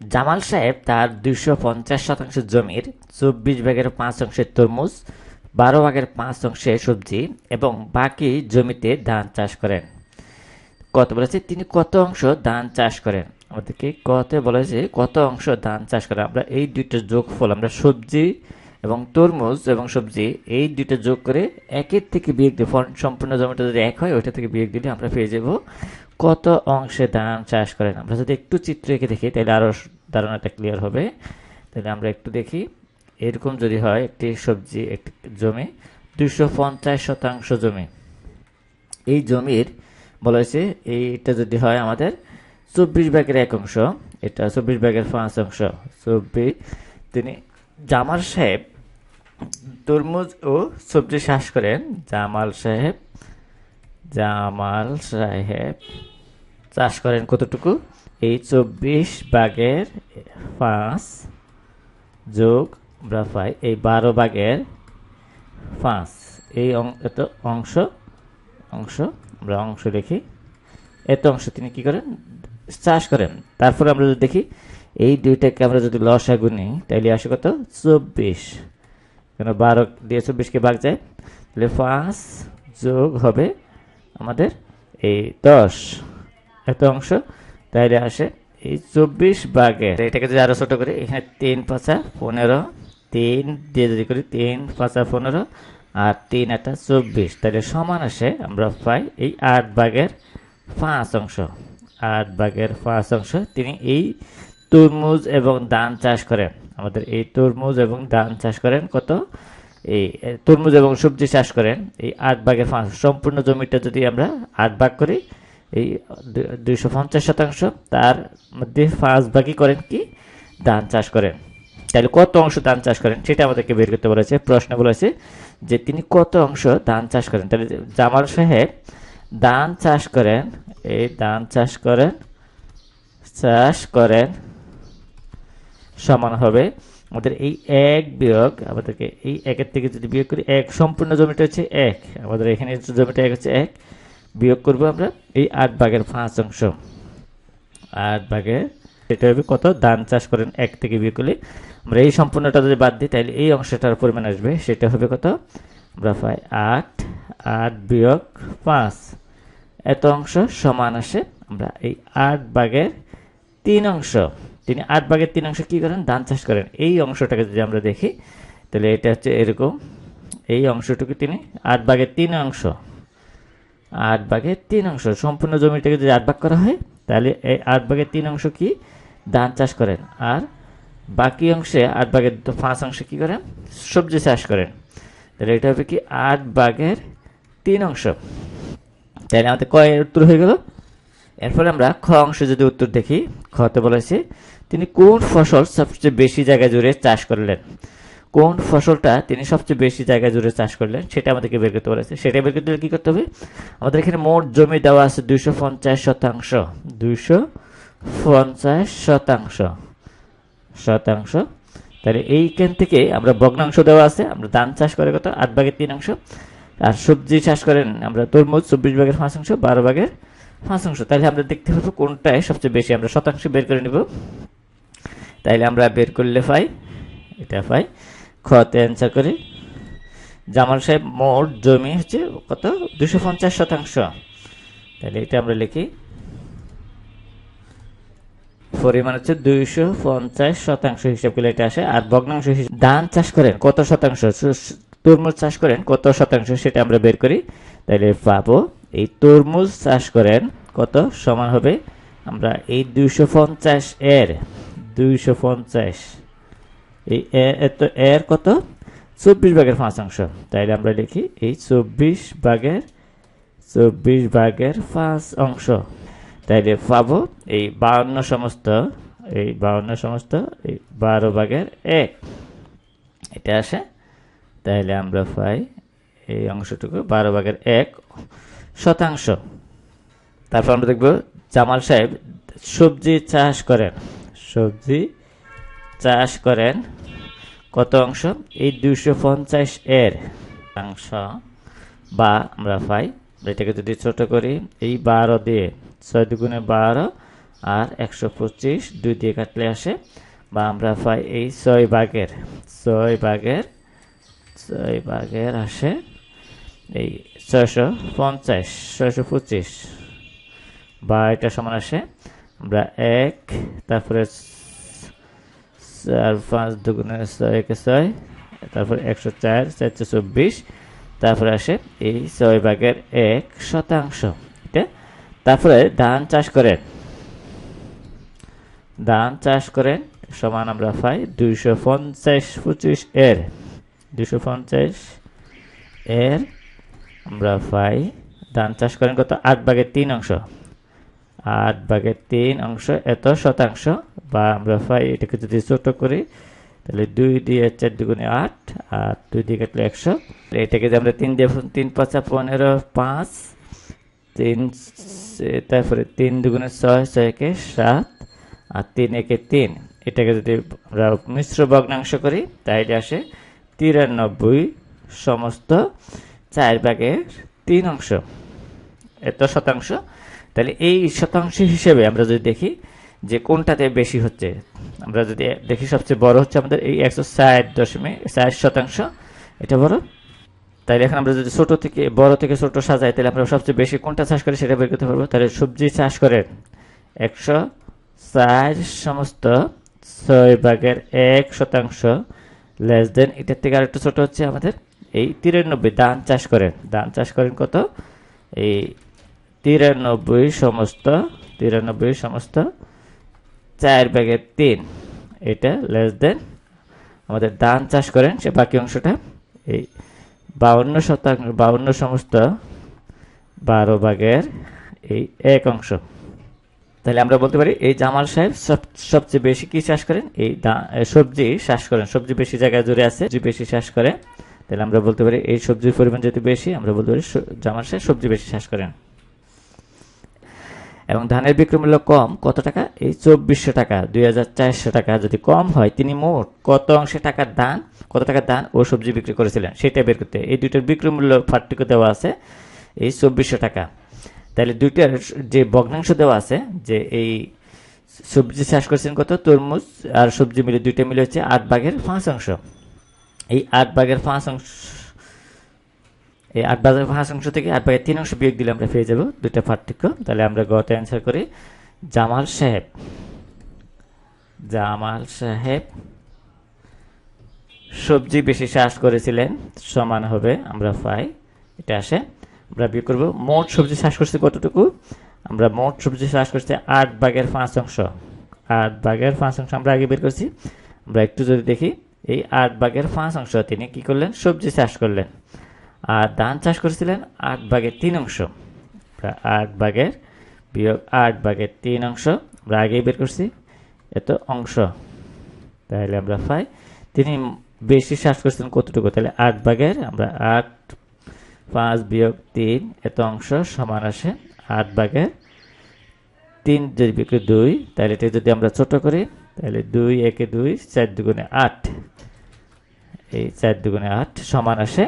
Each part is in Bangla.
জামাল সাহেব তার দুইশো পঞ্চাশ শতাংশ জমির চব্বিশ ভাগের পাঁচ অংশে তরমুজ, বারো ভাগের পাঁচ অংশে সবজি এবং বাকি জমিতে ধান চাষ করেন। কত বলেছে? তিনি কত অংশ ধান চাষ করেন? আমাদেরকে কত বলেছে কত অংশ ধান চাষ করেন? আমরা এই দুইটা যোগফল, আমরা সবজি এবং তরমুজ এবং সবজি, এই দুইটা যোগ করে একের থেকে বিয়োগ দিয়ে সম্পূর্ণ জমিটা যদি এক হয়, ওইটা থেকে বিয়োগ দিলে আমরা পেয়ে যাব কত অংশে ধান চাষ করেন আমরা। যদি একটু চিত্র এঁকে দেখি, তাহলে আরও ধারণাটা ক্লিয়ার হবে। তাহলে আমরা একটু দেখি। এরকম যদি হয়, একটি সবজি, একটি জমি দুশো পঞ্চাশ শতাংশ জমি। এই জমির, বলা হয়েছে, এইটা যদি হয় আমাদের চব্বিশ ভাগের এক অংশ, এটা চব্বিশ ভাগের পাঁচ অংশ। চব্বিশ, তিনি জামাল সাহেব তরমুজ ও সবজি চাষ করেন। জামাল সাহেব জামাল সাহেব চাষ করেন কতটুকু? এই চব্বিশ ভাগের পাঁচ যোগ পাই এই বারো ভাগের পাঁচ। এই এত অংশ অংশ, আমরা অংশ দেখি। এত অংশ তিনি কি করেন? চাষ করেন। তারপরে আমরা যদি দেখি এই দুইটাকে আমরা যদি লসাগু নিই তাহলে আসে কত? চব্বিশ। কেন বারো দিয়ে চব্বিশকে ভাগ যায় তাহলে পাঁচ যোগ হবে আমাদের এই দশ। এত অংশ, তাইলে আসে এই চব্বিশ ভাগের এটাকে যদি আরও ছোটো করি, এখানে তিন পাঁচা পনেরো, তিন দিয়ে যদি করি তিন পাঁচা পনেরো, আর তিন একটা চব্বিশ। তাহলে সমান আসে আমরা পাই এই আট ভাগের পাঁচ অংশ। আট ভাগের পাঁচ অংশ, তিনি এই তরমুজ এবং ধান চাষ করেন। আমাদের এই তরমুজ এবং ধান চাষ করেন কত? এই তরমুজ এবং সবজি চাষ করেন। এই আট ভাগের পাঁচ, সম্পূর্ণ জমিটা যদি আমরা আট ভাগ করি, এই দুইশো পঞ্চাশ শতাংশ, তার মধ্যে পাঁচ ভাগই করেন কি? ধান চাষ করেন। তাহলে কত অংশ ধান চাষ করেন? সেটা আমাদেরকে বের করতে বলেছে প্রশ্ন বলেছে যে তিনি কত অংশ ধান চাষ করেন? তাহলে জামাল সাহেব, ধান চাষ করেন, এই ধান চাষ করেন চাষ করেন সমান হবে। আমাদের এই এক বিয়োগ, আমাদেরকে এই একের থেকে যদি বিয়োগ করি, এক সম্পূর্ণ জমিটা হচ্ছে এক। আমাদের এখানে জমিটা এক হচ্ছে এক, বিয়োগ করব আমরা এই আট ভাগের পাঁচ অংশ। আট ভাগের এটা হবে কত? ধান চাষ করেন এক থেকে বিয়োগ করলে। আমরা এই সম্পূর্ণটা যদি বাদ দিই, তাহলে এই অংশটার পরিমাণ আসবে। সেটা হবে কত? আমরা পাই আট আট বিয়োগ পাঁচ। এত অংশ সমান আসে। আমরা এই আট ভাগের তিন অংশ। তিনি আট ভাগের তিন অংশ কি করেন? ধান চাষ করেন। এই অংশটাকে যদি আমরা দেখি, তাহলে এটা হচ্ছে এরকম। এই অংশটুকু তিনি আট ভাগের তিন অংশ, আট ভাগের তিন অংশ, সম্পূর্ণ জমিটাকে যদি আট ভাগ করা হয়, তাহলে এই আট ভাগের তিন অংশ কি? ধান চাষ করেন। আর বাকি অংশে আট ভাগের পাঁচ অংশ কি করেন? সবজি চাষ করেন। তাহলে এটা হবে কি? আট ভাগের তিন অংশ। তাহলে আমাদের কয়ের উত্তর হয়ে গেল। এরপরে আমরা খ অংশ যদি উত্তর দেখি, খতে বলেছে তিনি কোন ফসল সবচেয়ে বেশি জায়গা জুড়ে চাষ করলেন? কোন ফসলটা তিনি সবচেয়ে বেশি জায়গা জুড়ে চাষ করলেন? সেটা আমাদেরকে বের করতে বলেছে। সেটা বের করতে কি করতে হবে? আমাদের এখানে মোট জমি দেওয়া আছে দুইশো পঞ্চাশ শতাংশ। দুইশো পঞ্চাশ শতাংশ। শতাংশ। তাহলে এইখান থেকে আমরা ভগ্নাংশ দেওয়া আছে। আমরা ধান চাষ করে কত? আট ভাগের তিন অংশ। আর সবজি চাষ করেন আমরা তরমুজ, চব্বিশ ভাগের পাঁচ অংশ, বারো ভাগের পাঁচ অংশ। তাহলে আমরা দেখতে পাবো কোনটায় সবচেয়ে বেশি। আমরা শতাংশ বের করে নেব। তাইলে আমরা বের করলে পাই এটা পাই খতে অ্যান্সার করি। জামাল সাহেব, মোট জমি হচ্ছে কত? দুশো পঞ্চাশ শতাংশ। তাহলে এটা আমরা লিখি। পরিমাণ হচ্ছে দুইশো পঞ্চাশ শতাংশ হিসাব করলে এটা আসে। আর ভগ্নাংশ হিসেবে ধান চাষ করেন কত শতাংশ? তরমুজ চাষ করেন কত শতাংশ? সেটা আমরা বের করি। তাহলে পাবো, এই তরমুজ চাষ করেন কত? সমান হবে আমরা এই দুইশো পঞ্চাশ এর দুইশো পঞ্চাশ। এই এত এর কত? চব্বিশ ভাগের পাঁচ অংশ। তাইলে আমরা লিখি এই চব্বিশ ভাগের চব্বিশ ভাগের পাঁচ অংশ। তাইলে পাবো এই বাউন্ন সমস্ত, এই বাউন্ন সমস্ত, এই বারো ভাগের এক। এটা আসে? তাইলে আমরা পাই এই অংশটুকু বারো ভাগের এক শতাংশ। তারপর আমরা দেখব জামাল সাহেব সবজি চাষ করেন। সবজি চাষ করেন। কত অংশ? এই দুশো পঞ্চাশ এর অংশ বা আমরা পাই। এটাকে যদি ছোট করি, এই বারো দিয়ে ছয় দুগুণে বারো আর একশো পঁচিশ দুই দিয়ে কাটলে আসে বা আমরা পাই এই ছয় বাঘের ছয় বাঘের ছয় বাঘের আসে এই ছয়শো পঞ্চাশ, ছয়শো পঁচিশ বা এটা সমান আসে আমরা এক, তারপরে চার পাঁচ দুগুণে ছয় একে ছয়, তারপরে একশো চার, চারশো চব্বিশ, তারপরে আসে এই ছয় ভাগের এক শতাংশ তারপরে ধান চাষ করেন। ধান চাষ করেন সমান আমরা পাই দুইশো পঞ্চাশ পঁচিশ এর। দুইশো পঞ্চাশ এর আমরা পাই ধান চাষ করেন কত? আট ভাগের তিন অংশ। আট ভাগের তিন অংশ এত শতাংশ? বা আমরা পাই এটাকে যদি ছোট করি, তাহলে দুই দিয়ে চার দুগুণে আট, আর দুই দিয়ে কাটলে একশো। এটাকে যদি আমরা তিন দিয়ে তিন পাঁচা পনেরো, পাঁচ, তিন তারপরে তিন দুগুণে ছয় ছয় একে সাত, আর তিন একে তিন। এটাকে যদি আমরা মিশ্র ভগ্নাংশ করি তাহলে আসে তিরানব্বই সমস্ত চার ভাগের তিন অংশ। এত শতাংশ? তাহলে এই শতাংশ হিসেবে আমরা যদি দেখি যে কোনটাতে বেশি হচ্ছে, আমরা যদি দেখি সবচেয়ে বড় হচ্ছে আমাদের এই একশো ষাট দশমিক ষাট শতাংশ, এটা বড়। তাহলে এখন আমরা যদি ছোট থেকে, বড় থেকে ছোট সাজাই, তাহলে আমরা সবচেয়ে বেশি কোনটা চাষ করি সেটা বের করতে পারব। তাহলে সবজি চাষ করেন একশো চার সমস্ত ছয় ভাগের এক শতাংশ লেস দেন এটার থেকে আরেকটু ছোট হচ্ছে আমাদের এই তিরানব্বই, ধান চাষ করেন ধান চাষ করেন কত? এই তিরানব্বই সমস্ত তিরানব্বই সমস্ত, চার ভাগের তিন, এটা লেস দেন আমাদের ধান চাষ করেন, সে বাকি অংশটা এই বাউন্ন শতাংশ, বাউন্ন সমস্ত, বারো ভাগের এই এক অংশ। তাহলে আমরা বলতে পারি এই জামাল সাহেব সব, সবচেয়ে বেশি কি চাষ করেন? এই সবজি চাষ করেন, সবজি বেশি জায়গায় জুড়ে আছে, সবজি বেশি চাষ করে। তাহলে আমরা বলতে পারি এই সবজির পরিমাণ যদি বেশি, আমরা বলতে পারি জামাল সাহেব সবজি বেশি চাষ করেন। এবং ধানের বিক্রয় মূল্য কম, কত টাকা? এই চব্বিশশো টাকা, দুই হাজার চারশো টাকা যদি কম হয়, তিনি মোট কত অংশে টাকার দান, কত টাকার দান ও সবজি বিক্রি করেছিলেন? সেটা বের করতে এই দুইটার বিক্রয় মূল্য পার্থক্য দেওয়া আছে, এই চব্বিশশো টাকা। তাহলে দুইটার যে ভগ্নাংশ দেওয়া আছে, যে এই সবজি চাষ করেছেন কত? তরমুজ আর সবজি মিলে দুইটা মিলে হচ্ছে আট ভাগের পাঁচ অংশ। এই আট ভাগের পাঁচ অংশ এই আট ভাগের পাঁচ অংশ থেকে আট ভাগের তিন অংশ বিয়োগ দিলে আমরা পেয়ে যাব দুইটা পার্থক্য। তাহলে আমরা গত অ্যান্সার করি, জামাল সাহেব। জামাল সাহেব, সবজি বেশি চাষ করেছিলেন, সমান হবে, আমরা পাই, এটা আসে। আমরা বিয়োগ করব, মোট সবজি চাষ করছে কতটুকু? আমরা মোট সবজি চাষ করছে আট ভাগের পাঁচ অংশ। আট ভাগের পাঁচ অংশ আমরা আগে বের করছি। আমরা একটু যদি দেখি, এই আট ভাগের পাঁচ অংশ তিনি কি করলেন? সবজি চাষ করলেন। আর ধান চাষ করেছিলেন আট ভাগের তিন অংশ। আট ভাগের বিয়োগ আট ভাগের তিন অংশ। আমরা আগেই বের করছি। এত অংশ। তাহলে আমরা পাই তিনি বেশি শ্বাস করছেন কতটুকু? তাহলে আট ভাগের, আমরা আট পাঁচ বিয়োগ তিন, এত অংশ সমান আসে আট ভাগের তিন যদি বিয়োগ দুই, তাহলে এটা যদি আমরা ছোট করি, তাহলে দুই একে দুই চার দুগুণে আট। এই চার দুগুণে আট সমান আসে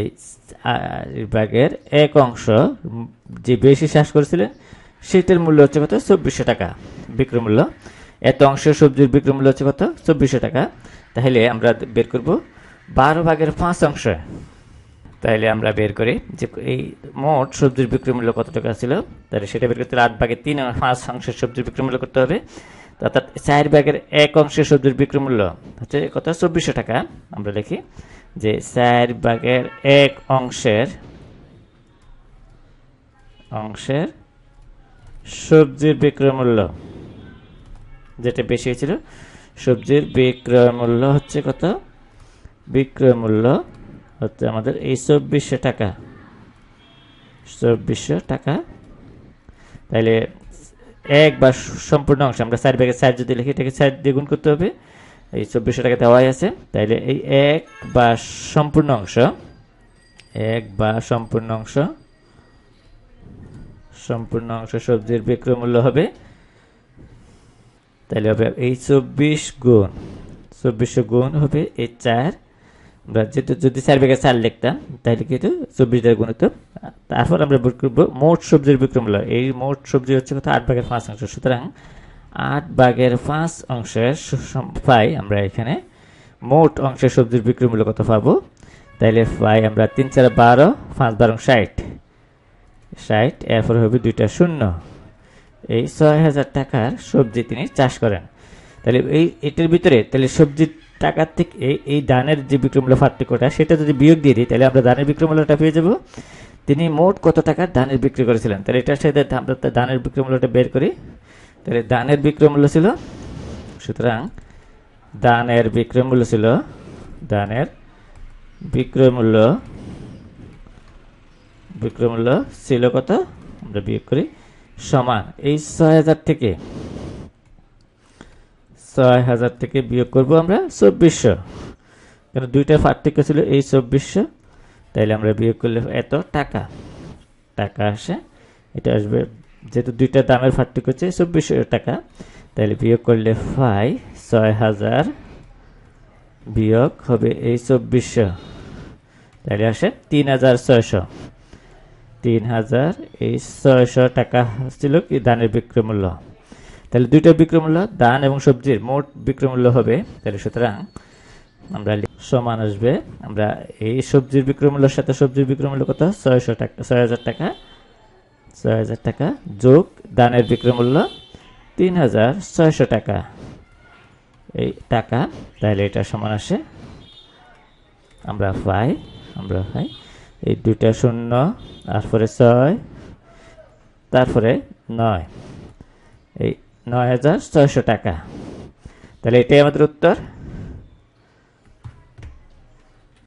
এই চার ভাগের এক অংশ যে বেশি শ্বাস করেছিলেন, সেটার মূল্য হচ্ছে কত? চব্বিশশো টাকা বিক্রয় মূল্য। এত অংশ সবজির বিক্রয় মূল্য হচ্ছে কত? চব্বিশশো টাকা। তাহলে আমরা বের করব বারো ভাগের পাঁচ অংশ। তাহলে আমরা বের করি যে এই মোট সবজির বিক্রয় মূল্য কত টাকা ছিল? তাহলে সেটা বের করতে আট ভাগের তিন পাঁচ অংশের সবজির বিক্রয় মূল্য করতে হবে। অর্থাৎ চার ভাগের এক অংশের সবজির বিক্রয় মূল্য। হচ্ছে কত? চব্বিশশো টাকা। আমরা লিখি যে চার ভাগের এক অংশের অংশের সবজির বিক্রয় মূল্য। যেটা বেশি হয়েছিল, সবজির বিক্রয় মূল্য হচ্ছে কত? বিক্রয় মূল্য হচ্ছে আমাদের এই চব্বিশশো টাকা। চব্বিশশো টাকা। তাহলে এক বা সম্পূর্ণ অংশ। আমরা চার ভাগের চার যদি লিখি, এটাকে চার দিয়ে গুণ করতে হবে। এই চব্বিশশো টাকা দেওয়াই আছে। তাইলে এই এক বা সম্পূর্ণ অংশ, এক বা সম্পূর্ণ অংশ সম্পূর্ণ অংশ সবজির বিক্রয় মূল্য হবে। তাহলে হবে এই চব্বিশ গুণ, চব্বিশশো গুণ হবে এই চার। যেহেতু যদি চার ভাগের চার লিখতাম, তাহলে কিন্তু চব্বিশ দ্বারা গুণিত তারপর আমরা বের করব, মোট সবজির বিক্রয় মূল্য এই মোট সবজি হচ্ছে কত? আট ভাগের পাঁচ অংশ। সুতরাং আট ভাগের পাঁচ অংশের পাই আমরা এখানে মোট অংশের সবজির বিক্রয় মূল্য কত পাবো? তাইলে পাই আমরা তিন চার বারো, পাঁচ বারো ষাট। ষাট, এরপর হবে দুইটা শূন্য। এই ছয় হাজার টাকার সবজি তিনি চাষ করেন। তাহলে এই এটার ভিতরে, তাহলে সবজির টাকার থেকে এই ধানের যে বিক্রমূল্য পার্থক্যটা, সেটা যদি বিয়োগ দিয়ে দিই, তাহলে আমরা ধানের বিক্রমূল্যটা পেয়ে যাব। তিনি মোট কত টাকার ধানের বিক্রি করেছিলেন? তাহলে এটার সাথে আমরা ধানের বিক্রমূল্যটা বের করি। তাহলে ধানের বিক্রমূল্য ছিল, সুতরাং দানের বিক্রয় মূল্য ছিল, দানের বিক্রয় মূল্য বিক্রয় ছিল কত? আমরা বিয়োগ করি, সমান এই ছয় হাজার থেকে ছয় হাজার থেকে বিয়োগ করব আমরা চব্বিশশো। কারণ দুইটার পার্থক্য ছিল এই চব্বিশশো? তাইলে আমরা বিয়োগ করলে এত টাকা। টাকা আসে, এটা আসবে, যেহেতু দুইটা দামের পার্থক্য হচ্ছে চব্বিশশো টাকা তাহলে বিয়োগ করলে পাই ছয় হাজার বিয়োগ হবে এই চব্বিশশো। তাহলে আসে তিন হাজার ছয়শো। তিন হাজার এই ছয়শো টাকা ছিল কি ধানের বিক্রয় মূল্য? তাহলে দুইটা বিক্রয় মূল্য ধান এবং সবজির মোট বিক্রমূল্য হবে, তাহলে সুতরাং আমরা সমান আসবে, আমরা এই সবজির বিক্রমূল্যের সাথে সবজির বিক্রমূল্য কত? ছয়শো টাকা ছয় হাজার টাকা ছয় হাজার টাকা যোগ ধানের বিক্রমূল্য তিন হাজার ছয়শো টাকা। এই টাকা, তাহলে এটা সমান আসে, আমরা পাই আমরা পাই, এই দুইটা শূন্য, তারপরে ছয়, তারপরে নয়, এই নয় হাজার ছয়শো টাকা। তাহলে এটাই আমাদের উত্তর।